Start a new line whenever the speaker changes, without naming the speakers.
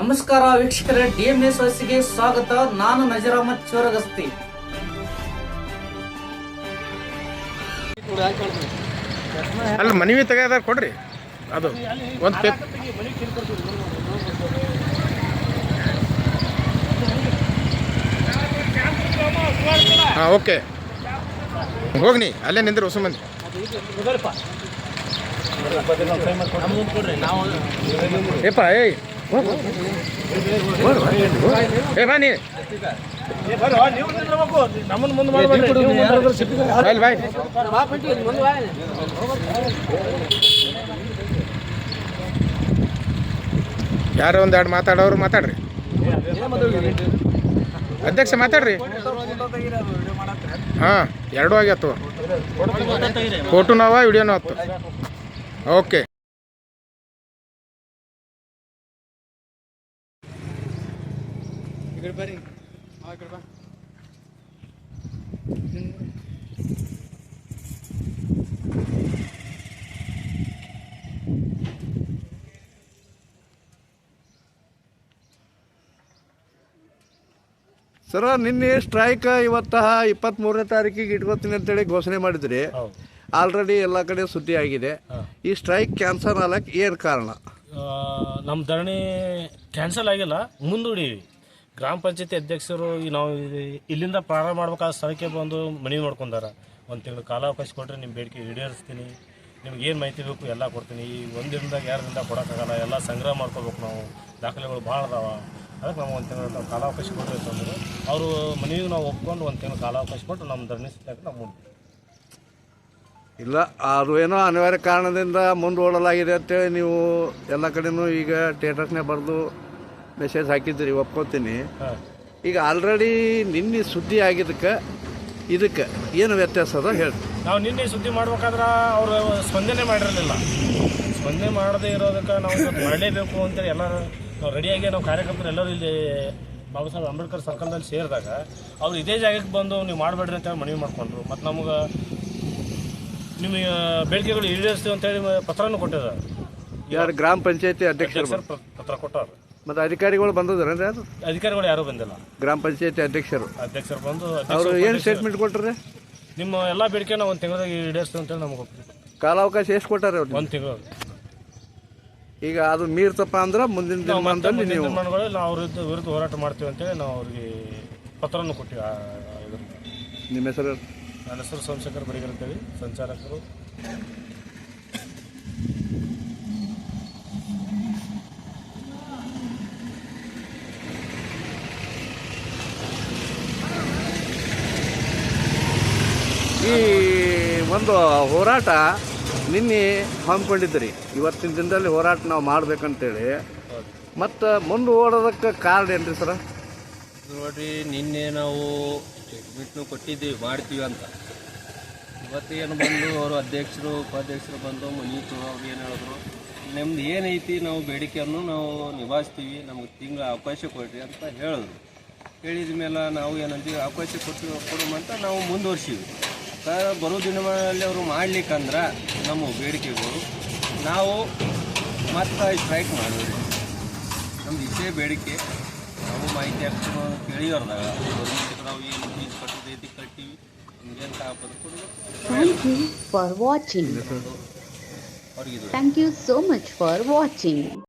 ನಮಸ್ಕಾರ ವೀಕ್ಷಕರೇ, ಡಿಎಂಎಸ್ಗೆ ಸ್ವಾಗತ. ನಾನು ನಜರಾಮತ್ ಚೋರಗಸ್ತಿ.
ಅಲ್ಲ ಮನವಿ ತೆಗೆದಾರ ಕೊಡ್ರಿ. ಅದು ಒಂದು ಪೇಪ್ ಹಾಂ, ಓಕೆ. ಹೋಗ್ನಿ, ಅಲ್ಲೇ ನಿಂದ್ರೆ ಹೊಸ ಮಂದಿ. ಏಪ್ಪ, ಏಯ್. ಬಾಯ್ ಯಾರೋ ಒಂದು ಎರಡು ಮಾತಾಡೋರು ಮಾತಾಡ್ರಿ. ಅಧ್ಯಕ್ಷ ಮಾತಾಡ್ರಿ. ಹಾಂ ಎರಡೂ ಆಗ್ಯಾತು ಫೋಟೋನೂ ಅವ ವಿಡಿಯೋನೂ ಆಯ್ತು ಓಕೆ.
ಸರ ನಿನ್ನೆ ಸ್ಟ್ರೈಕ್ ಇವತ್ತ ಇಪ್ಪತ್ತ್ಮೂರನೇ ತಾರೀಕಿಗೆ ಇಟ್ಕೋತೀನಿ ಅಂತೇಳಿ ಘೋಷಣೆ ಮಾಡಿದ್ರಿ. ಆಲ್ರೆಡಿ ಎಲ್ಲ ಕಡೆ ಸುದ್ದಿ ಆಗಿದೆ. ಈ ಸ್ಟ್ರೈಕ್ ಕ್ಯಾನ್ಸಲ್ ಆಗಕ್ಕೆ ಏನು ಕಾರಣ?
ನಮ್ಮ ಧರಣಿ ಕ್ಯಾನ್ಸಲ್ ಆಗಿಲ್ಲ ಮುಂದೂಡೀವಿ ಗ್ರಾಮ ಪಂಚಾಯತಿ ಅಧ್ಯಕ್ಷರು ನಾವು ಇಲ್ಲಿಂದ ಪ್ರಾರಂಭ ಮಾಡ್ಬೇಕಾದ ಸ್ಥಳಕ್ಕೆ ಬಂದು ಮನವಿ ಮಾಡ್ಕೊಂಡಾರ. ಒಂದು ತಿಂಗಳು ಕಾಲಾವಕಾಶ ಕೊಟ್ಟರೆ ನಿಮ್ಮ ಬೇಡಿಕೆ ಈಡೇರಿಸ್ತೀನಿ. ನಿಮ್ಗೆ ಏನು ಮಾಹಿತಿ ಬೇಕು ಎಲ್ಲ ಕೊಡ್ತೀನಿ. ಈ ಒಂದು ದಿನದಾಗ ಕೊಡೋಕ್ಕಾಗಲ್ಲ, ಎಲ್ಲ ಸಂಗ್ರಹ ಮಾಡ್ಕೋಬೇಕು ನಾವು. ದಾಖಲೆಗಳು ಭಾಳ ಅದಾವ. ಅದಕ್ಕೆ ನಾವು ಒಂದು ತಿಂಗಳು ಕಾಲಾವಕಾಶ ಕೊಟ್ಟರೆ ಅಂತಂದ್ರೆ ಅವರು ಮನೆಗೆ ನಾವು ಒಪ್ಕೊಂಡು ಒಂದು ತಿಂಗಳು ಕಾಲಾವಕಾಶ ಕೊಟ್ಟು ನಮ್ಮ ಧರಣಿ ನಾವು ಮುಂದೆ
ಇಲ್ಲ, ಅದು ಏನೋ ಅನಿವಾರ್ಯ ಕಾರಣದಿಂದ ಮುಂದೂಡಲಾಗಿದೆ ಅಂತೇಳಿ ನೀವು ಎಲ್ಲ ಕಡೆಯೂ ಈಗ ಸ್ಟೇಟಸ್ನೇ ಬರೆದು ಮೆಸೇಜ್ ಹಾಕಿದ್ರಿ ಒಪ್ಕೋತೀನಿ.
ಹಾಂ.
ಈಗ ಆಲ್ರೆಡಿ ನಿನ್ನೆ ಸುದ್ದಿ ಆಗಿದ್ದಕ್ಕೆ ಇದಕ್ಕೆ ಏನು ವ್ಯತ್ಯಾಸ ಅದ ಹೇಳಿ.
ನಾವು ನಿನ್ನೆ ಸುದ್ದಿ ಮಾಡ್ಬೇಕಾದ್ರೆ ಅವರು ಸ್ಪಂದನೆ ಮಾಡಿರಲಿಲ್ಲ. ಸ್ಪಂದನೆ ಮಾಡದೇ ಇರೋದಕ್ಕೆ ನಾವು ಮಾಡಲೇಬೇಕು ಅಂತೇಳಿ ಎಲ್ಲ ನಾವು ರೆಡಿಯಾಗಿ ನಾವು ಕಾರ್ಯಕರ್ತರು ಎಲ್ಲರೂ ಇಲ್ಲಿ ಬಾಬಾ ಸಾಹೇಬ್ ಅಂಬೇಡ್ಕರ್ ಸರ್ಕಲ್ದಲ್ಲಿ ಸೇರಿದಾಗ ಅವ್ರು ಇದೇ ಜಾಗಕ್ಕೆ ಬಂದು ನೀವು ಮಾಡಬೇಡ್ರಿ ಅಂತೇಳಿ ಮನವಿ ಮಾಡ್ಕೊಂಡ್ರು. ಮತ್ತು ನಮಗೆ ನಿಮಗೆ ಬೇಡಿಕೆಗಳು ಈಡೇರಿಸ್ತೀವಿ ಅಂತೇಳಿ ಪತ್ರನೂ ಕೊಟ್ಟಿದ್ದಾರೆ.
ಯಾರು ಗ್ರಾಮ ಪಂಚಾಯತಿ ಅಧ್ಯಕ್ಷರು?
ಪತ್ರ ಕೊಟ್ಟವ್ರು
ಮತ್ತು ಅಧಿಕಾರಿಗಳು ಬಂದದ್ರ ಅದು?
ಅಧಿಕಾರಿಗಳು ಯಾರೂ ಬಂದಿಲ್ಲ.
ಗ್ರಾಮ ಪಂಚಾಯತಿ ಅಧ್ಯಕ್ಷರು.
ಅಧ್ಯಕ್ಷರು ಬಂದು
ಅವರು
ಅಧ್ಯಕ್ಷರು
ಏನು ಸ್ಟೇಟ್ಮೆಂಟ್ ಕೊಟ್ಟರೆ
ನಿಮ್ಮ ಎಲ್ಲ ಬೇಡಿಕೆ ನಾವು ಒಂದು ತಿಂಗಳದಾಗ ಈಡೇರಿಸ್ತೀವಿ ಅಂತೇಳಿ ನಮಗೆ
ಕಾಲಾವಕಾಶ ಎಷ್ಟು ಕೊಟ್ಟಾರೆ ಅವ್ರು
ಒಂದು ತಿಂಗಳು
ಈಗ ಅದು ಮೀರ್ತಪ್ಪ ಅಂದ್ರೆ ಮುಂದಿನ ದಿನಮಾನದಲ್ಲಿ ನೀವು
ನಾವು ಅವ್ರ ವಿರುದ್ಧ ವಿರುದ್ಧ ಹೋರಾಟ ಮಾಡ್ತೀವಿ ಅಂತೇಳಿ ನಾವು ಅವ್ರಿಗೆ ಪತ್ರವನ್ನು ಕೊಟ್ಟಿವಿ. ಆ ಇದ್ರ
ನಿಮ್ಮ ಹೆಸರು
ನನ್ನ ಹೆಸರು ಸೋಮಶೇಖರ್ ಬಡಿಗರ್ ಅಂತೇಳಿ ಸಂಚಾಲಕರು.
ಈ ಒಂದು ಹೋರಾಟ ನಿನ್ನೆ ಹಮ್ಮಿಕೊಂಡಿದ್ರಿ ಇವತ್ತಿನ ದಿನದಲ್ಲಿ ಹೋರಾಟ ನಾವು ಮಾಡ್ಬೇಕಂತೇಳಿ. ಮತ್ತು ಮುಂದೆ ಓಡೋದಕ್ಕೆ ಕಾರಣ ರೀ ಸರ?
ನೋಡಿರಿ ನಿನ್ನೆ ನಾವು ಸ್ಟೇಟ್ಮೆಂಟ್ನು ಕೊಟ್ಟಿದ್ದೀವಿ, ಮಾಡ್ತೀವಿ ಅಂತ. ಇವತ್ತೇನು ಬಂದು ಅವರು ಅಧ್ಯಕ್ಷರು, ಉಪಾಧ್ಯಕ್ಷರು ಬಂದು ಮುನೀತು ಅವ್ರು ಏನು ಹೇಳಿದ್ರು, ನಮ್ದು ಏನೈತಿ ನಾವು ಬೇಡಿಕೆಯನ್ನು ನಾವು ನಿಭಾಯಿಸ್ತೀವಿ, ನಮ್ಗೆ ತಿಂಗಳ ಅವಕಾಶ ಕೊಡ್ರಿ ಅಂತ ಹೇಳಿದ್ರು. ಹೇಳಿದ ಮೇಲೆ ನಾವು ಏನಂತೀವಿ, ಅವಕಾಶ ಕೊಟ್ಟು ಅಂತ ನಾವು ಮುಂದುವರ್ಸೀವಿ ಕ- ಬರೋ ದಿನಗಳಲ್ಲಿ ಅವರು ಮಾಡ್ಲಿಕ್ಕಂದ್ರೆ ನಮ್ಮ ಬೇಡಿಕೆಗಳು. ನಾವು ಮತ್ತೆ ಸ್ಟ್ರೈಕ್ ಮಾಡೋದು. ನಮ್ದು ಇಷ್ಟೇ ಬೇಡಿಕೆ. ನಾವು ಮಾಹಿತಿ ಹಾಕ್ತೀವಿ ಗೌರ್ಮೆಂಟ್ಗೆ ನಾವು ಏನು ಫೀಸ್ ಕಟ್ಟಿದೈತಿ ಕಟ್ಟಿವಿ ಹಿಂಗೇನು for
watching thank you so
much for
Thank